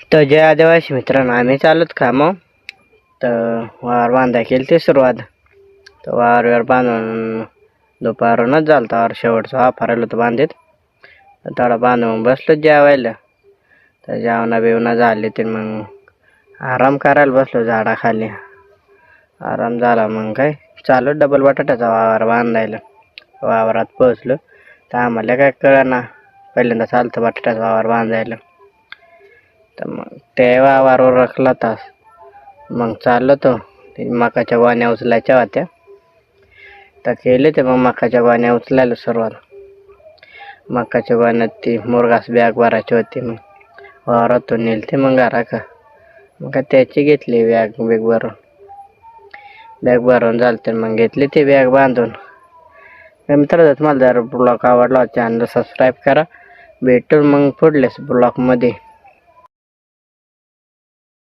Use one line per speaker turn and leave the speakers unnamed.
तर जय आदिवासी मित्रांनो आम्ही चालत का मग? तर वावर बांधाय केली ते सुरुवात. तर वावर वार बांधून दुपारूनच झालं तर शेवटचं वापरायला होतं बांधीत. तर थोडा बांधून बसलो जेवायला. तर जेवणा बिवणा झाले ते मग आराम करायला बसलो झाडाखाली. आराम झाला मग काय? चालू डबल बटाट्याचा वावर बांधायला. वावरात पोचलो तर आम्हाला काय कळना. पहिल्यांदा चालतं बटाट्याचा वावर बांधायला. तर मग तेव्हा वावरावर रखला तास. मग चाललो तो मकाच्या वाण्या उचलायच्या होत्या. तर केले ते मग मकाच्या वाण्या उचलायला सर्वात. मकाच्या वाण्यात ती मुरगास बॅग भरायची होती. मग वावरातून नेली ते मग घरा का मग त्याची घेतली बॅग बॅग भरून. बॅग भरून झालं मग घेतली ती बॅग बांधून. तर मला जर ब्लॉग आवडला चॅनल सबस्क्राईब करा. भेटून मग पुढल्याच ब्लॉगमध्ये